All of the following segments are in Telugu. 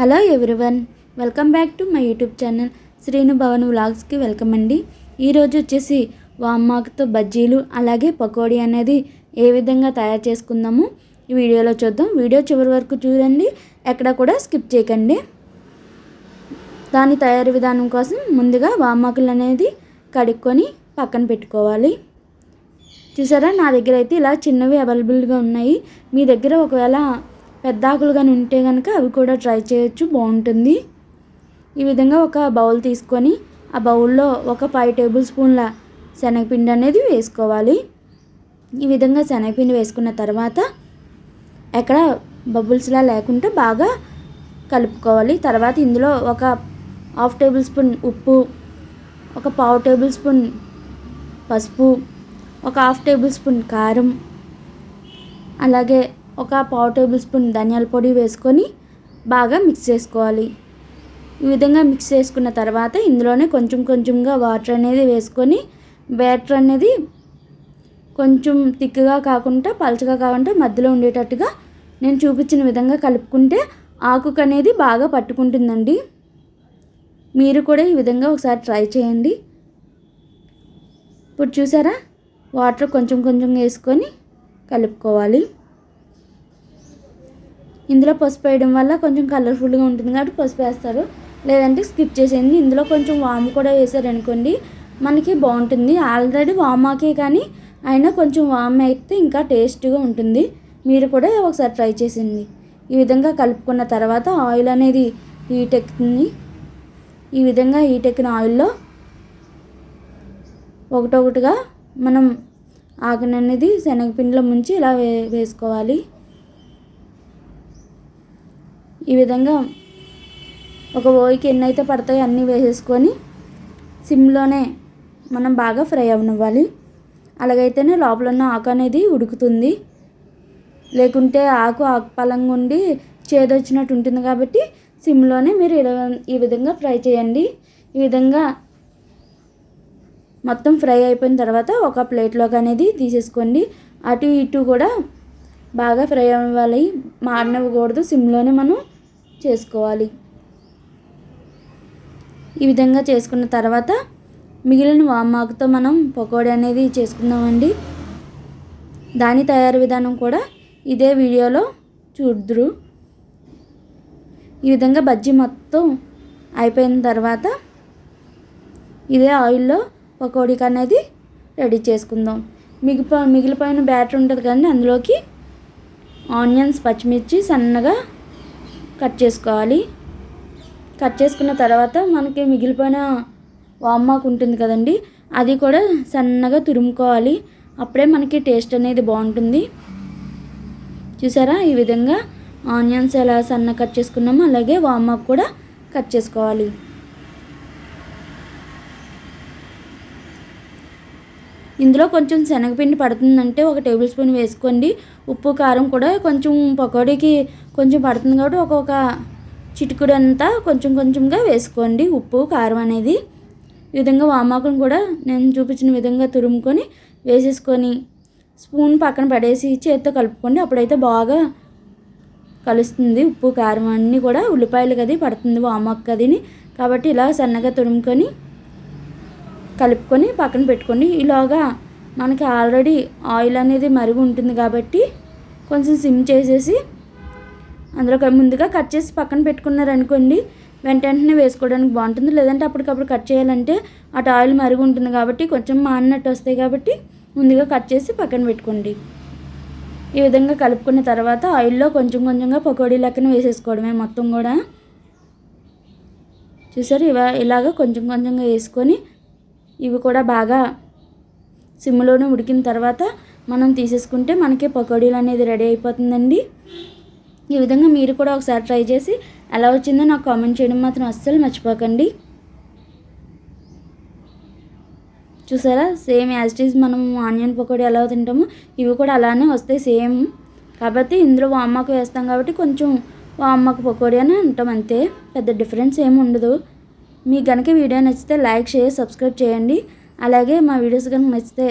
Hello everyone welcome back to my YouTube channel Srinu Bhavan వ్లాగ్స్కి welcome అండి. ఈరోజు వచ్చేసి వామ్మాకుతో బజ్జీలు అలాగే పకోడీ అనేది ఏ విధంగా తయారు చేసుకుందాము ఈ వీడియోలో చూద్దాం. వీడియో చివరి వరకు చూడండి ఎక్కడ కూడా స్కిప్ చేయకండి. దాని తయారీ విధానం కోసం ముందుగా వామాకులు అనేది కడుక్కొని పక్కన పెట్టుకోవాలి. చూసారా? నా దగ్గర అయితే ఇలా చిన్నవి అవైలబుల్గా ఉన్నాయి. మీ దగ్గర ఒకవేళ పెద్ద ఆకులు కానీ ఉంటే కనుక అవి కూడా ట్రై చేయొచ్చు బాగుంటుంది. ఈ విధంగా ఒక బౌల్ తీసుకొని ఆ బౌల్లో ఒక ఫైవ్ టేబుల్ స్పూన్ల శనగపిండి అనేది వేసుకోవాలి. ఈ విధంగా శనగపిండి వేసుకున్న తర్వాత ఎక్కడ బబుల్స్లా లేకుండా బాగా కలుపుకోవాలి. తర్వాత ఇందులో ఒక హాఫ్ టేబుల్ స్పూన్ ఉప్పు ఒక పావు టేబుల్ స్పూన్ పసుపు ఒక హాఫ్ టేబుల్ స్పూన్ కారం అలాగే ఒక పావు టేబుల్ స్పూన్ ధనియాల పొడి వేసుకొని బాగా మిక్స్ చేసుకోవాలి. ఈ విధంగా మిక్స్ చేసుకున్న తర్వాత ఇందులోనే కొంచెం కొంచెంగా వాటర్ అనేది వేసుకొని బ్యాటర్ అనేది కొంచెం థిక్గా కాకుండా పలచగా కాకుండా మధ్యలో ఉండేటట్టుగా నేను చూపించిన విధంగా కలుపుకుంటే ఆకుకు అనేది బాగా పట్టుకుంటుందండి. మీరు కూడా ఈ విధంగా ఒకసారి ట్రై చేయండి. ఇప్పుడు చూసారా? వాటర్ కొంచెం కొంచెం వేసుకొని కలుపుకోవాలి. ఇందులో పసుపు వేయడం వల్ల కొంచెం కలర్ఫుల్గా ఉంటుంది కాబట్టి పసుపు వేస్తారు. లేదంటే స్కిప్ చేసేయండి. ఇందులో కొంచెం వాము కూడా వేసారనుకోండి మనకి బాగుంటుంది. ఆల్రెడీ వామాకే కానీ అయినా కొంచెం వామ్ అయితే ఇంకా టేస్ట్గా ఉంటుంది. మీరు కూడా ఒకసారి ట్రై చేసింది ఈ విధంగా కలుపుకున్న తర్వాత ఆయిల్ అనేది హీట్ ఎక్కుతుంది ఈ విధంగా హీట్ ఎక్కిన ఆయిల్లో ఒకటొకటిగా మనం ఆకుని అనేది శనగపిండిలో ముంచి ఇలా వే వేసుకోవాలి. ఈ విధంగా ఒక ఓయికి ఎన్ని అయితే పడతాయో అన్నీ వేసేసుకొని సిమ్లోనే మనం బాగా ఫ్రై అవ్వనివ్వాలి అలాగైతేనే లోపల ఉన్న ఆకు అనేది ఉడుకుతుంది. లేకుంటే ఆకు ఆకుపలంగా ఉండి చేదొచ్చినట్టు ఉంటుంది కాబట్టి సిమ్లోనే మీరు ఈ విధంగా ఫ్రై చేయండి. ఈ విధంగా మొత్తం ఫ్రై అయిపోయిన తర్వాత ఒక ప్లేట్లోకి అనేది తీసేసుకోండి. అటు ఇటు కూడా బాగా ఫ్రై అవ్వాలి. మారినవ్వకూడదు సిమ్లోనే మనం చేసుకోవాలి. ఈ విధంగా చేసుకున్న తర్వాత మిగిలిన వామాకుతో మనం పకోడీ అనేది చేసుకుందామండి. దాని తయారు విధానం కూడా ఇదే వీడియోలో చూద్దరు. ఈ విధంగా బజ్జీ మొత్తం అయిపోయిన తర్వాత ఇదే ఆయిల్లో పకోడీకి అనేది రెడీ చేసుకుందాం. మిగిపో మిగిలిపోయిన బ్యాటర్ ఉంటుంది కానీ అందులోకి ఆనియన్స్ పచ్చిమిర్చి సన్నగా కట్ చేసుకోవాలి. కట్ చేసుకున్న తర్వాత మనకి మిగిలిపోయిన వామ్మాకు ఉంటుంది కదండి అది కూడా సన్నగా తురుముకోవాలి. అప్పుడే మనకి టేస్ట్ అనేది బాగుంటుంది. చూసారా ఈ విధంగా ఆనియన్స్ ఎలా సన్న కట్ చేసుకున్నామో అలాగే వామాకు కూడా కట్ చేసుకోవాలి. ఇందులో కొంచెం శనగపిండి పడుతుందంటే ఒక టేబుల్ స్పూన్ వేసుకోండి. ఉప్పు కారం కూడా కొంచెం పకోడీకి కొంచెం పడుతుంది కాబట్టి ఒక్కొక్క చిటికుడు అంతా కొంచెం కొంచెంగా వేసుకోండి ఉప్పు కారం అనేది. ఈ విధంగా వామాకును కూడా నేను చూపించిన విధంగా తురుముకొని వేసేసుకొని స్పూన్ పక్కన పడేసి చేతితో కలుపుకోండి. అప్పుడైతే బాగా కలుస్తుంది ఉప్పు కారం అన్నీ కూడా. ఉల్లిపాయలు కది పడుతుంది వామాకు కదిని కాబట్టి ఇలా సన్నగా తురుముకొని కలుపుకొని పక్కన పెట్టుకోండి. ఇలాగా మనకి ఆల్రెడీ ఆయిల్ అనేది మరుగు ఉంటుంది కాబట్టి కొంచెం సిమ్ చేసేసి అందులో ముందుగా కట్ చేసి పక్కన పెట్టుకున్నారనుకోండి వెంట వెంటనే వేసుకోవడానికి బాగుంటుంది. లేదంటే అప్పటికప్పుడు కట్ చేయాలంటే అటు ఆయిల్ మరుగు ఉంటుంది కాబట్టి కొంచెం మాడినట్టు వస్తాయి కాబట్టి ముందుగా కట్ చేసి పక్కన పెట్టుకోండి. ఈ విధంగా కలుపుకున్న తర్వాత ఆయిల్లో కొంచెం కొంచెంగా పకోడీ లెక్కన వేసేసుకోవడమే మొత్తం కూడా. చూసారు? ఇవ ఇలాగ కొంచెం కొంచెంగా వేసుకొని ఇవి కూడా బాగా సిమ్లోనే ఉడికిన తర్వాత మనం తీసేసుకుంటే మనకి పకోడీలు అనేది రెడీ అయిపోతుందండి. ఈ విధంగా మీరు కూడా ఒకసారి ట్రై చేసి ఎలా వచ్చిందో నాకు కామెంట్ చేయడం మాత్రం అస్సలు మర్చిపోకండి. చూసారా? సేమ్ యాజ్ ఇట్ ఈజ్ మనం ఆనియన్ పకోడీ ఎలా తింటామో ఇవి కూడా అలానే వస్తాయి సేమ్. కాబట్టి ఇందులో వామ్మకు వేస్తాం కాబట్టి కొంచెం వామ్మకు పకోడీ అని అంటాం అంతే. పెద్ద డిఫరెన్స్ ఏమి ఉండదు. మీకు కనుక వీడియో నచ్చితే లైక్ షేర్ సబ్స్క్రైబ్ చేయండి. అలాగే మా వీడియోస్ కనుక నచ్చితే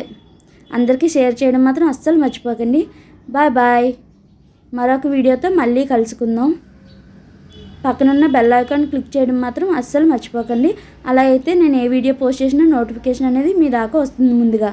అందరికీ షేర్ చేయడం మాత్రం అస్సలు మర్చిపోకండి. Bye bye. మరొక వీడియోతో మళ్ళీ కలుసుకుందాం. పక్కనున్న బెల్ ఐకాన్ క్లిక్ చేయడం మాత్రం అస్సలు మర్చిపోకండి. అలా అయితే నేను ఏ వీడియో పోస్ట్ చేసినా నోటిఫికేషన్ అనేది మీ దాకా వస్తుంది ముందుగా.